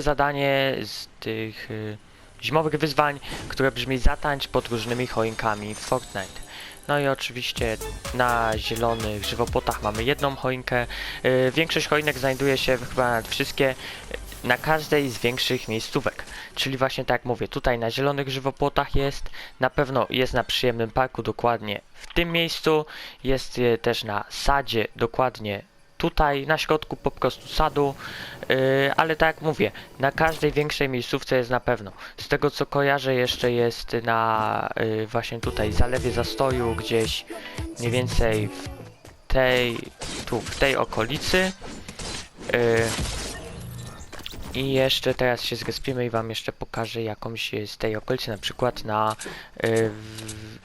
zadanie z tych y, zimowych wyzwań, które brzmi zatańcz pod różnymi choinkami w Fortnite. No i oczywiście na zielonych żywopłotach mamy jedną choinkę. Y, większość choinek znajduje się chyba nawet wszystkie na każdej z większych miejscówek. Czyli właśnie tak jak mówię, tutaj na zielonych żywopłotach jest, na pewno jest na przyjemnym parku dokładnie w tym miejscu, jest y, też na sadzie dokładnie tutaj na środku po prostu sadu, yy, ale tak jak mówię, na każdej większej miejscówce jest na pewno. Z tego co kojarzę jeszcze jest na yy, właśnie tutaj zalewie zastoju gdzieś mniej więcej w tej, tu w tej okolicy. Yy, I jeszcze teraz się zrespimy i wam jeszcze pokażę jakąś z tej okolicy, na przykład na yy,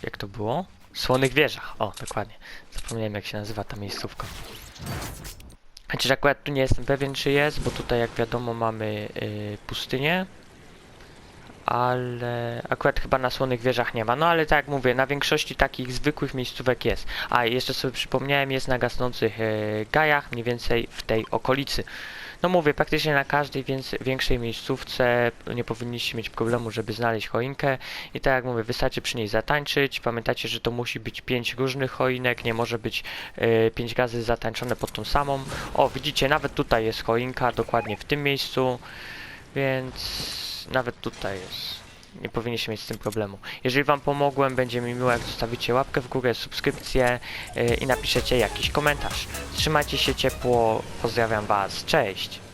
jak to było? Słonych Wieżach, o dokładnie. Zapomniałem jak się nazywa ta miejscówka. Chociaż akurat tu nie jestem pewien czy jest, bo tutaj jak wiadomo mamy y, pustynię. Ale akurat chyba na Słonych Wieżach nie ma. No ale tak jak mówię, na większości takich zwykłych miejscówek jest. A jeszcze sobie przypomniałem, jest na gasnących y, gajach, mniej więcej w tej okolicy. No mówię, praktycznie na każdej większej miejscówce nie powinniście mieć problemu, żeby znaleźć choinkę. I tak jak mówię, wystarczy przy niej zatańczyć. Pamiętajcie, że to musi być 5 różnych choinek, nie może być 5 razy zatańczone pod tą samą. O, widzicie, nawet tutaj jest choinka, dokładnie w tym miejscu, więc nawet tutaj jest. Nie powinniście mieć z tym problemu. Jeżeli Wam pomogłem, będzie mi miło, jak zostawicie łapkę w górę, subskrypcję yy, i napiszecie jakiś komentarz. Trzymajcie się ciepło, pozdrawiam Was, cześć!